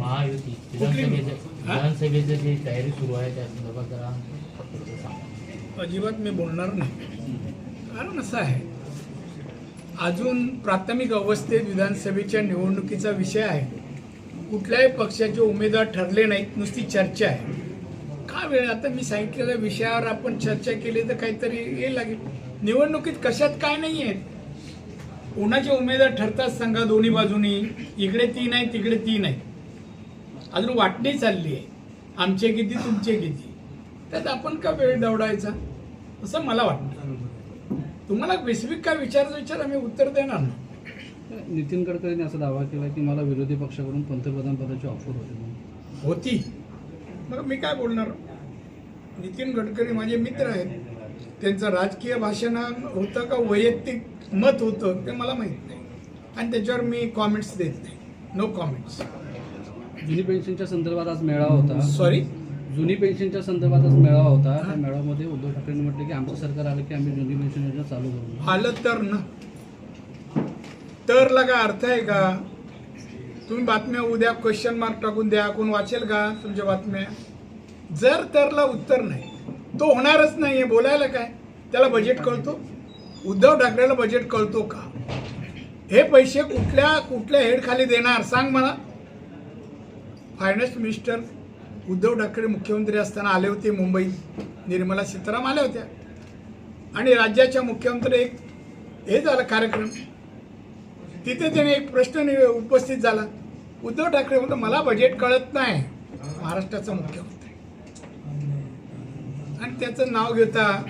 महायुती? विधानसभेचं? विधानसभेचं जी तयारी सुरू आहे त्या संदर्भात जरा अजिबात मी बोलणार नाही. कारण असं आहे अजून प्राथमिक अवस्थेत विधानसभेच्या निवडणुकीचा विषय आहे. कुठल्याही पक्षाचे उमेदवार ठरले नाहीत नुसती चर्चा आहे. का वेळ? आता मी सांगितलेल्या विषयावर आपण चर्चा केली तर काहीतरी हे लागेल निवडणुकीत कशात काय नाही आहेत कोणाचे उमेदवार ठरतात सांगा दोन्ही बाजूनी? इकडे तीन आहे तिकडे तीन आहे अजून वाटणी चालली आहे. आमचे किती तुमचे किती? त्यात आपण का वेळ दवडायचा असं मला वाटतं. तुम्हाला स्पेसिफिक काय विचारायचं विचार आम्ही उत्तर देणार ना नितीन गडकरींनी असा दावा केला की मला विरोधी पक्षाकडून पंतप्रधान पदाची ऑफर होती. होती. मग मी काय बोलणार? नितीन गडकरी माझे मित्र आहेत. त्यांचं राजकीय भाषण होतं का वैयक्तिक मत होतं ते मला माहीत नाही. आणि त्याच्यावर मी कॉमेंट्स देत नाही. नो कॉमेंट्स जुनी पेन्शनच्या संदर्भात आज मेळावा होता. सॉरी जुनी पेन्शनच्या संदर्भात आज मेळावा होता. त्या मेळाव्यामध्ये उद्धव ठाकरेंनी म्हटलं की आमचं सरकार आलं की आम्ही जुनी पेन्शन योजना चालू करू. आलं तर ना. तरला काय अर्थ आहे का? तुम्ही बातम्या उद्या क्वेश्चन मार्क टाकून द्या. कोण वाचेल का तुमच्या बातम्या? जर तरला उत्तर नाही तो होणारच नाहीये. बोलायला काय? त्याला बजेट कळतो? उद्धव ठाकरेला बजेट कळतो का? हे पैसे कुठल्या कुठल्या हेड खाली देणार? सांग मला. फायनान्स मिनिस्टर उद्धव ठाकरे मुख्यमंत्री असताना आले होते मुंबईत निर्मला सीताराम आल्या होत्या. आणि राज्याच्या मुख्यमंत्री एक हे झालं कार्यक्रम. तिथे त्याने एक प्रश्न उपस्थित झाला. उद्धव ठाकरे म्हणतो मला बजेट कळत नाही. महाराष्ट्राचा मुख्यमंत्री. आणि त्याचं नाव घेता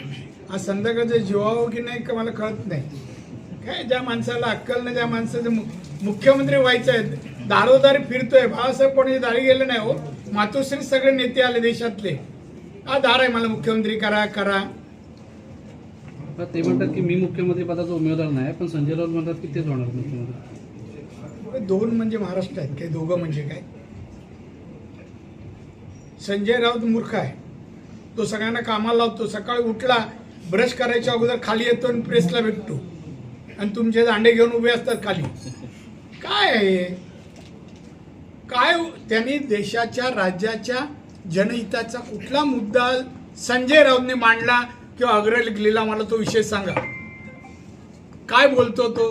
आज संध्याकाळचं जीवावं हो की नाही का मला कळत नाही. काय ज्या माणसाला अक्कल नाही त्या माणसाचं मु- मुख्यमंत्री व्हायचं आहे दारोदारी फिरतोय. बाळासाहेब कोणी दारी गेलं नाही हो. मातोश्री सगळे नेते आले देशातले. हा दार आहे मला. मुख्यमंत्री करा करा. ते म्हणतात की मी मुख्यमंत्री पदाचा उमेदवार नाही पण संजय राऊत म्हणतात की तेच होणार मुख्यमंत्री. दोन म्हणजे महाराष्ट्र आहेत. काय दोघं म्हणजे काय? संजय राऊत मूर्ख आहे. तो सगळ्यांना कामाला लावतो. सकाळी उठला ब्रश करायच्या अगोदर खाली येतो आणि प्रेसला भेटतो. आणि तुमचे दांडे घेऊन उभे असतात खाली. काय आहे? काय त्यांनी देशाच्या राज्याच्या जनहिताचा कुठला मुद्दा संजय राऊतने मांडला किंवा अग्रल लिहिला मला तो विषय सांगा. काय बोलतो तो?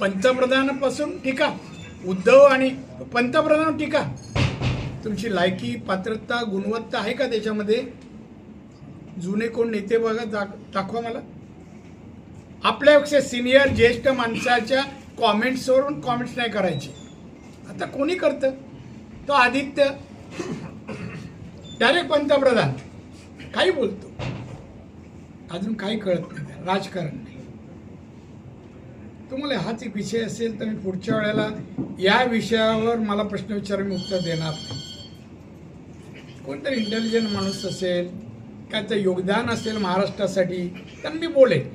पंतप्रधानापासून टीका. उद्धव आणि पंतप्रधान टीका. तुमची लायकी पात्रता गुणवत्ता आहे का त्याच्यामध्ये? जुने कोण नेते बघा दाखवा मला. आपल्यापेक्षा सिनियर ज्येष्ठ माणसाच्या कॉमेंट्सवरून कॉमेंट्स नाही करायचे. तर कोणी करतं? तो आदित्य डायरेक्ट पंतप्रधान. काही बोलतो. अजून काही कळत नाही. राजकारण नाही. तुम्हाला हाच एक विषय असेल तर मी पुढच्या वेळेला या विषयावर मला प्रश्न विचार मी उत्तर देणार नाही. कोणतरी इंटेलिजंट माणूस असेल त्याचं योगदान असेल महाराष्ट्रासाठी तर मी बोलेन.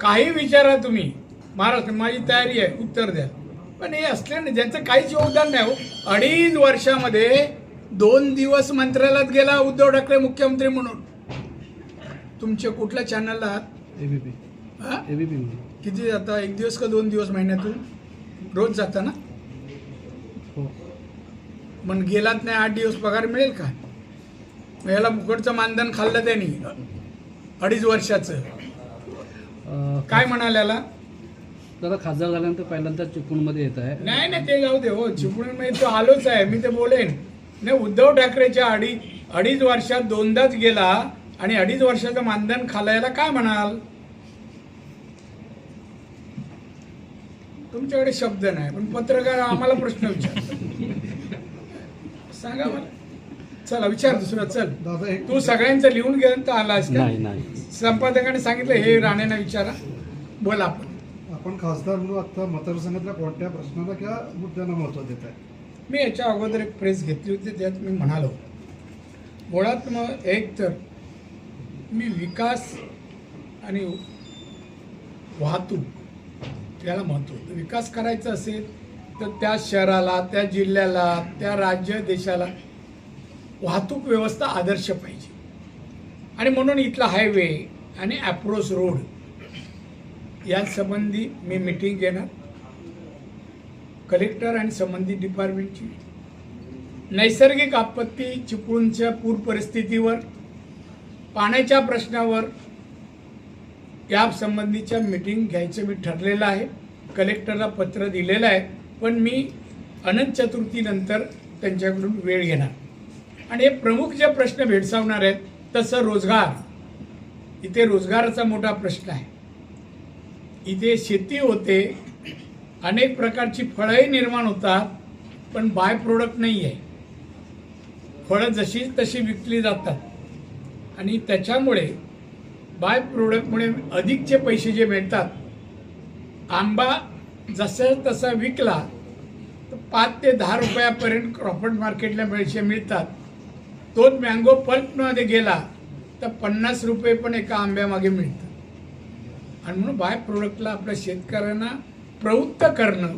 काही विचारा तुम्ही. महाराष्ट्र माझी तयारी आहे. उत्तर द्या. पण हे असले ना ज्यांचं काहीच योगदान नाही हो. अडीच वर्षामध्ये दोन दिवस मंत्रालयात गेला उद्धव ठाकरे मुख्यमंत्री म्हणून. तुमच्या कुठल्या चॅनलला आहात? एबीपी हा? एबीपी किती जाता एक दिवस का दोन दिवस महिन्यातून? रोज जाता ना? हो. मग गेलात नाही आठ दिवस पगार मिळेल का? याला फुकटचं मानधन खाल्लं त्यांनी. अडीच वर्षाचं. काय म्हणाल याला? दादा खासदार झाल्यानंतर पहिल्यांदा चिपळूणमध्ये येत आहे. नाही नाही ते जाऊ दे. हो चिपळूण मी तो आलोच आहे. मी ते बोलेन. नाही उद्धव ठाकरेच्या अडीच अडीच वर्षात दोनदाच गेला आणि अडीच वर्षाचं मानधन खालायला काय म्हणाल? तुमच्याकडे शब्द नाही पण पत्रकार आम्हाला प्रश्न विचारतात. सांगा मला चला विचार दुसरा चल. तू सगळ्यांचं लिहून घेऊन तर आलास का? नाही नाही. संपादकाने सांगितलं हे राणेंना विचारा. बोला आपण. आपण खासदार म्हणून आता मतदारसंघातल्या कोणत्या प्रश्नाला किंवा मुद्द्यांना महत्त्व देत आहे मी याच्या अगोदर एक प्रेस घेतली होती त्यात मी म्हणालो मुळात मग एक तर मी विकास आणि वाहतूक त्याला महत्त्व विकास करायचा असेल तर त्या शहराला त्या जिल्ह्याला त्या राज्य देशाला वाहतूक व्यवस्था आदर्श पाहिजे. आणि म्हणून इथला हायवे आणि ॲप्रोच रोड यासंबंधी मी मिटिंग घेणार. कलेक्टर आणि संबंधित डिपार्टमेंटची नैसर्गिक आपत्ती चिपळूणच्या पूर परिस्थितीवर पाण्याच्या प्रश्नावर यासंबंधीच्या मीटिंग घ्यायचं मी ठरलेलं आहे. कलेक्टरला पत्र दिलेलं आहे. पण मी अनंत चतुर्थीनंतर त्यांच्याकडून वेळ घेणार. आणि हे प्रमुख जे प्रश्न भेडसावणार आहेत तसं रोजगार. इथे रोजगाराचा मोठा प्रश्न आहे. इथे शेती होते अनेक प्रकारची फळंही निर्माण होतात पण बाय प्रोडक्ट नाही आहे फळं जशी तशी विकली जातात. आणि त्याच्यामुळे बाय प्रोडक्टमुळे अधिकचे पैसे जे मिळतात आंबा जसा तसा विकला तर पाच ते दहा रुपयापर्यंत क्रॉफर्ड मार्केटला पैसे मिळतात. तोच मँगो पल्पमध्ये गेला तर पन्नास रुपये पण एका आंब्यामागे मिळतात. आणि म्हणून बाय प्रोडक्टला आपल्या शेतकऱ्यांना प्रवृत्त करणं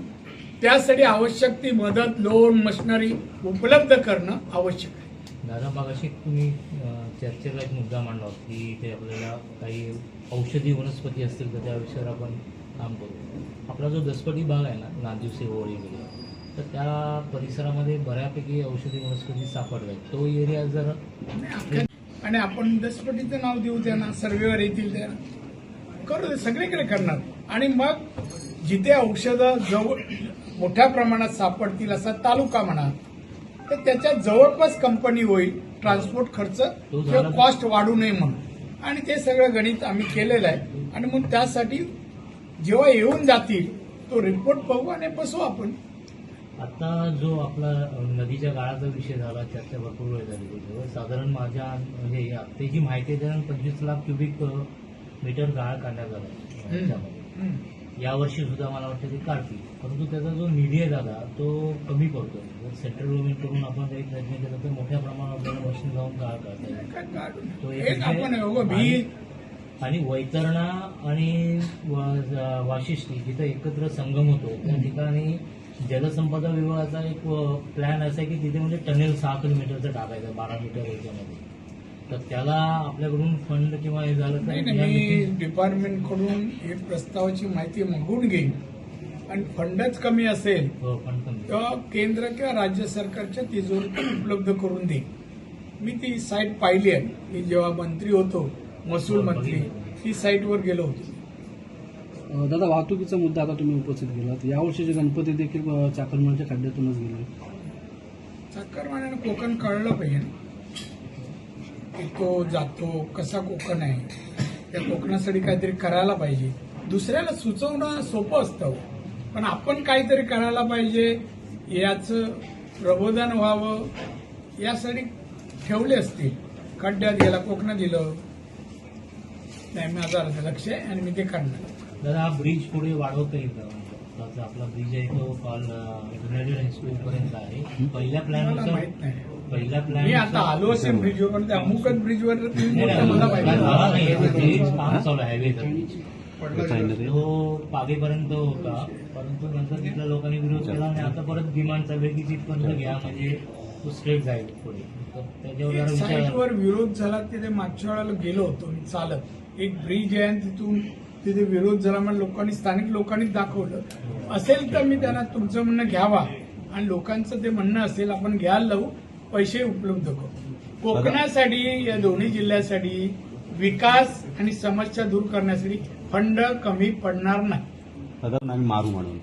त्यासाठी आवश्यक ती मदत लोन मशिनरी उपलब्ध करणं आवश्यक आहे. दादा मगाशी तुम्ही चर्चेला एक मुद्दा मांडला की इथे आपल्याला काही औषधी वनस्पती असतील तर त्या विषयावर आपण काम करू. आपला जो दसपटी भाग आहे ना नांदिवसे ओळी वगैरे तर त्या परिसरामध्ये बऱ्यापैकी औषधी वनस्पती सापडतात तो एरिया जर आणि आपण दसपटीचं नाव देऊ त्यांना सर्वेवर येतील त्या. करू दे सगळीकडे करणार. आणि मग जिथे औषधं जवळ मोठ्या प्रमाणात सापडतील असा तालुका म्हणा तर त्याच्या जवळपास कंपनी होईल. ट्रान्सपोर्ट खर्च किंवा कॉस्ट वाढू नये म्हणून. आणि ते सगळं गणित आम्ही केलेलं आहे. आणि मग त्यासाठी जेव्हा येऊन जातील तो रिपोर्ट बघू आणि बसू आपण. आता जो आपला नदीच्या गाळाचा विषय झाला चर्चा भरपूर वेळ झाली. साधारण माझ्या म्हणजे त्याची माहिती पंचवीस लाख क्युबिक मीटर गाळ काढण्यात आला. हम्म. यावर्षी सुद्धा मला वाटतं ते काढतील. परंतु त्याचा जो निधी आहे दादा तो कमी पडतोय. जर सेंट्रल गव्हर्नमेंटकडून आपण काही प्रयत्न केला तर मोठ्या प्रमाणावर आपल्याला मशीन लावून गाळ काढता. तो एक भी आणि वैतरणा आणि वाशिष्ठी जिथं एकत्र संगम होतो त्या ठिकाणी जलसंपदा विभागाचा एक प्लॅन असा आहे की तिथे म्हणजे टनेल सहा किलोमीटरचं टाकायचं बारा मीटर याच्यामध्ये. तर त्याला आपल्याकडून फंड किंवा हे झालं नाही तर मी meeting- डिपार्टमेंटकडून हे प्रस्तावाची माहिती मागून घेईन. आणि फंडच कमी असेल हो, फंड कमी. तर केंद्र किंवा राज्य सरकारच्या तिजोरीतून उपलब्ध करून देईन. मी ती साईट पाहिली आहे. मी जेव्हा मंत्री होतो महसूल मंत्री ती साईटवर गेलो होतो. अं, दादा वाहतुकीचा मुद्दा आता तुम्ही उपस्थित केलात. यावर्षीचे गणपती देखील अं, चाकरमानच्या खड्ड्यातूनच गेले. चाकरमान्यानं कोकण कळलं पाहिजे. ना. की तो जातो कसा कोकण आहे त्या कोकणासाठी काहीतरी करायला पाहिजे. दुसऱ्याला सुचवणं सोपं असतं हो. पण आपण काहीतरी करायला पाहिजे याचं प्रबोधन व्हावं यासाठी ठेवले असतील खड्ड्यात गेला कोकणात दिलं नाही माझं लक्ष आहे आणि मी ते काढणार दादा हा ब्रिज पुढे वाढवता येईल आपला ब्रिज आहे तो कॉल हायस्कूल पर्यंत आहे. पहिल्या प्लॅन माहीत नाही. पहिल्या प्लॅन मी आता आलो असेल ब्रिजवर पण त्या अमुकच ब्रिजवर तुम्ही मला काम चालू आहे तो पागेपर्यंत होता परंतु नंतर तिथल्या लोकांनी विरोध केला आणि आता परत डिमांड चालू आहे की तिथपर्यंत घ्या म्हणजे तो स्ट्रेट जाईल पुढे. त्याच्यावर साईटवर विरोध झाला तिथे मागच्या वेळेला गेलो होतो चालत. एक ब्रिज आहे आणि तिथून तिथे विरोध झाला म्हणून लोकांनी स्थानिक लोकांनी दाखवलं. असेल तर मी त्यांना तुमचं म्हणणं घ्यावा आणि लोकांचं ते म्हणणं असेल आपण घ्यायला लावू. पैसे उपलब्ध करू. कोकणासाठी या दोन्ही जिल्ह्यासाठी विकास आणि समस्या दूर करण्यासाठी फंड कमी पडणार नाही. साधारण आम्ही मारू म्हणून.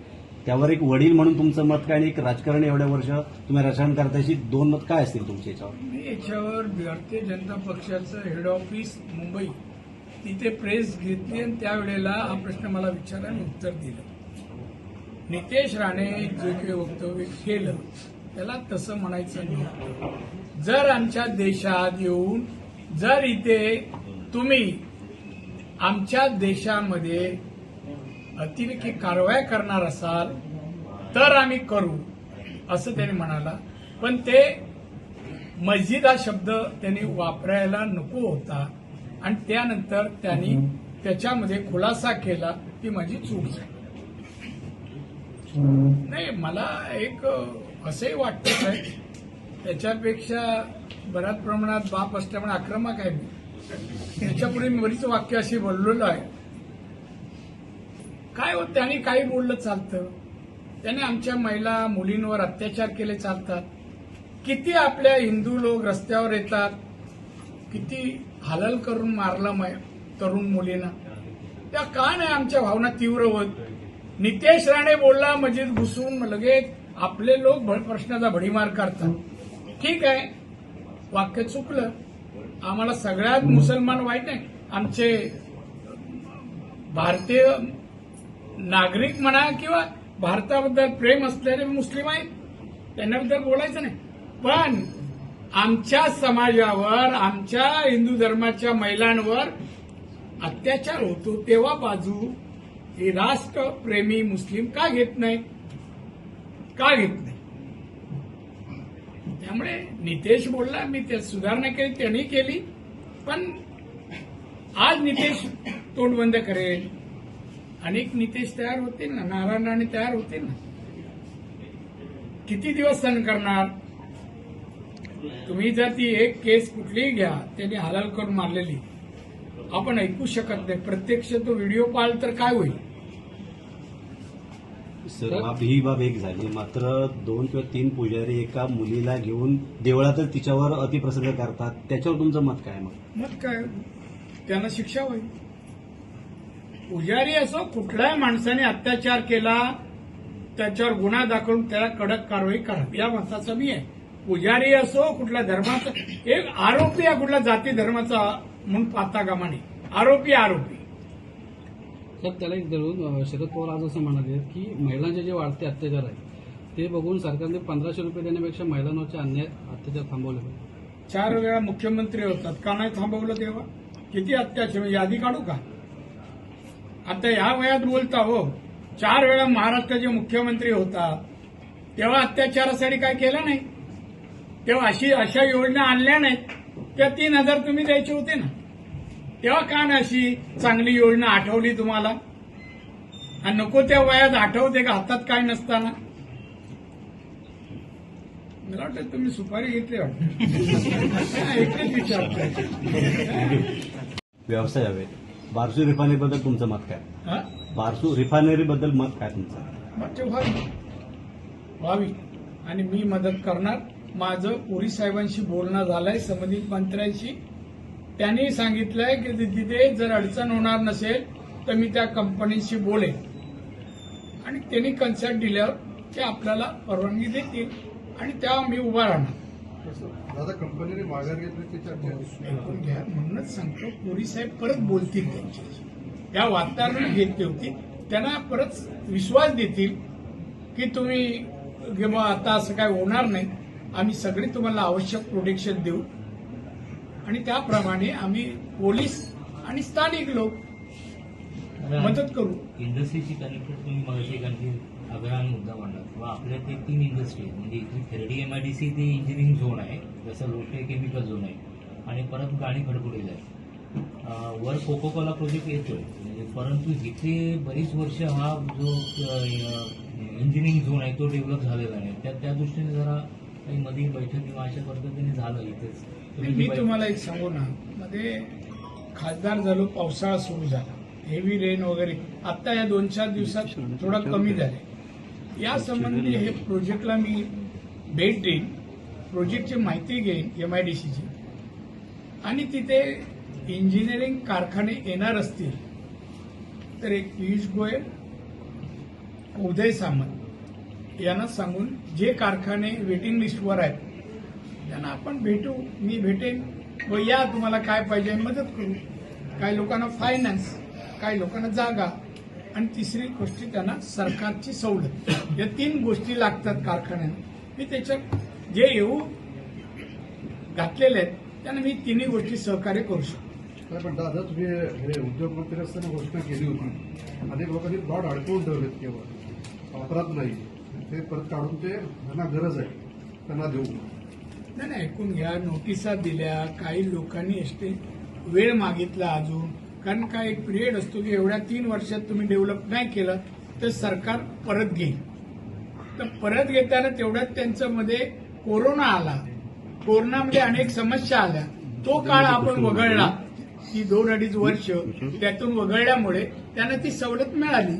त्यावर एक वडील म्हणून तुमचं मत काय आणि एक राजकारण एवढ्या वर्ष तुम्ही राजकारण करतायची दोन मत काय असतील तुमच्या याच्यावर? मी याच्यावर भारतीय जनता पक्षाचं हेड ऑफिस मुंबई तिथे प्रेस घेतली आणि त्यावेळेला हा प्रश्न मला विचारला आणि उत्तर दिलं. नितेश राणे जे काही वक्तव्य केलं त्याला तसं म्हणायचं नव्हतं जर आमच्या देशात येऊन जर इथे तुम्ही आमच्या देशामध्ये अतिरेकी कारवाया करणार असाल तर आम्ही करू असं त्याने म्हणाला. पण ते मस्जिद हा शब्द त्यांनी वापरायला नको होता. आणि त्यानंतर त्यांनी त्याच्यामध्ये खुलासा केला की माझी चूक झाली. नाही मला एक असंही वाटतं आहे त्याच्यापेक्षा बऱ्याच प्रमाणात बाप असल्यामुळे आक्रमक आहे मी. त्याच्यापुढे मी बरीच वाक्य अशी बोललेलो आहे. काय होत त्यांनी काही बोललं चालतं? त्याने आमच्या महिला मुलींवर अत्याचार केले चालतात. किती आपल्या हिंदू लोक रस्त्यावर येतात? किती हलल करून मारलं मै- तरुण मुलींना? त्या का नाही आमच्या भावना तीव्र होत? नितेश राणे बोलला मस्जिद घुसून लगेच आपले लोक प्रश्नाचा भडीमार करतात. ठीक आहे. वाक्य चुकलं. आम्हाला सगळ्यात मुसलमान वाईट नाही आमचे भारतीय नागरिक म्हणा किंवा भारताबद्दल प्रेम असलेले मुस्लिम आहेत. त्यांच्याबद्दल बोलायचं नाही. पण आमच्या समाजावर आमच्या हिंदू धर्माच्या महिलांवर अत्याचार होतो तेव्हा बाजू हे राष्ट्रप्रेमी मुस्लिम का घेत नाही? का घेत नाही? त्यामुळे नितेश बोलला मी त्यात सुधारणा केली त्यांनी केली पण आज नितेश तोंड बंद करेल. अनेक नितेश तयार होतील ना नारायण राणे तयार होतील ना? किती दिवस सहन करणार? तुम्ही जर ती एक केस कुठलीही घ्या त्यांनी हलाल करून मारलेली. आपण ऐकू शकत नाही. प्रत्यक्ष तो व्हिडिओ पाहिल तर काय होईल? सर बाब ही बाब एक झाली. मात्र दोन किंवा तीन पुजारी एका मुलीला घेऊन देवळातच तिच्यावर अतिप्रसंग करतात. त्याच्यावर तुमचं मत काय मग? मग काय? त्यांना शिक्षा होईल. पुजारी असो कुठल्याही माणसाने अत्याचार केला त्याच्यावर गुन्हा दाखवून त्याला कडक कारवाई करा. या मताचा मी आहे. पुजारी असो कुठल्या धर्माचा एक आरोपी आहे कुठल्या जाती धर्माचा म्हणून पाहता कामा नये. आरोपी आरोपी. तर त्याला एक धरून शरद पवार आज असं म्हणाले की महिलांचे जे वाढते अत्याचार आहे ते बघून सरकारने पंधराशे रुपये देण्यापेक्षा महिलांवरचे अन्याय अत्याचार थांबवले पाहिजे. चार वेळा मुख्यमंत्री होतात. का नाही थांबवलं तेव्हा? किती अत्याचार? यादी काढू का? आता या वयात बोलता हो. चार वेळा महाराष्ट्राचे मुख्यमंत्री होता तेव्हा अत्याचारासाठी काय केलं नाही? तेव्हा अशी अशा योजना आणल्या नाहीत. त्या तीन हजार तुम्ही द्यायचे होते ना. तेव्हा का ना अशी चांगली योजना आठवली तुम्हाला? आणि नको त्या वयात आठवते का हातात काय नसताना? मला वाटतं तुम्ही सुपारी घेतली वाटतं. व्यवसाय हवे. बारसू रिफायनरीबद्दल तुमचं मत काय? बारसू रिफायनरीबद्दल मत काय तुमचं? व्हावी. आणि मी मदत करणार. माझं पुरी साहेबांशी बोलणं झालंय संबंधित मंत्र्यांशी. त्यांनी सांगितलंय की तिथे जर अडचण होणार नसेल तर मी त्या कंपनीशी बोलेन. आणि त्यांनी कन्सल्ट दिल्यावर ते आपल्याला परवानगी देतील आणि तेव्हा मी उभा राहणार. दादा कंपनीने माघार घेतली ऐकून घ्या म्हणूनच सांगतो पुरी साहेब परत बोलतील त्यांच्याशी. या वातावरण घेतली होती. त्यांना परत विश्वास देतील की तुम्ही किंवा आता असं काय होणार नाही. आम्ही सगळे तुम्हाला आवश्यक प्रोटेक्शन देऊ. आणि त्याप्रमाणे आम्ही पोलीस आणि स्थानिक लोक मदत करू. इंडस्ट्रीची कनेक्टेड तुम्ही मगाशी आणखी अग्रहान मुद्दा मांडला किंवा आपल्या ते तीन इंडस्ट्री आहेत. म्हणजे इथली थेरडी एम आय डी सी ते इंजिनिअरिंग झोन आहे जसं लोटे केमिकल झोन आहे आणि परत गाणी खडकुडीला आहे वर कोको कोला प्रोजेक्ट येतोय. म्हणजे परंतु इथे बरीच वर्ष हा जो इंजिनिअरिंग झोन आहे तो डेव्हलप झालेला नाही. त्या त्या दृष्टीने जरा काही मध्ये बैठक किंवा अशा पद्धतीने झालं इथेच. मी तुम्हाला एक सांगू ना मध्ये खासदार झालो पावसाळा सुरू झाला. हेवी रेन वगैरे. आता या दोन चार दिवसात थोडा कमी झाले. या संबंधी हे प्रोजेक्टला मी भेट देईन. प्रोजेक्टची माहिती घेईन एम आय डी सीची आणि तिथे इंजिनिअरिंग कारखाने येणार असतील तर एक पियुष गोयल उदय सामंत. यांना सांगून जे कारखाने वेटिंग लिस्टवर आहेत त्यांना आपण भेटू मी भेटेन. व या तुम्हाला काय पाहिजे मदत करू. काही लोकांना फायनान्स काही लोकांना जागा. आणि तिसरी गोष्टी त्यांना सरकारची सवलत. या तीन गोष्टी लागतात कारखान्यांना मी त्याच्यात जे येऊ घातलेले आहेत त्यांना मी तिन्ही गोष्टी सहकार्य करू शकतो. काय पण दादा तुम्ही हे उद्योगमंत्री असताना घोषणा केली होती. अनेक लोकांनी प्लॉट अडकवून ठेवलेत केवळ. वापरात नाही. ते परत काढून ते ज्यांना गरज आहे. त्यांना देऊ. नाही नाही ऐकून घ्या. नोटिसा दिल्या. काही लोकांनी एसटी वेळ मागितला अजून. कारण का एक पिरियड असतो की एवढ्या तीन वर्षात तुम्ही डेव्हलप नाही केलं तर सरकार परत घेईल. तर परत घेताना तेवढ्यात त्यांचं मध्ये कोरोना आला. कोरोनामध्ये अनेक समस्या आल्या. तो काळ आपण वगळला. ती दोन अडीच वर्ष त्यातून वगळल्यामुळे त्यांना ती सवलत मिळाली.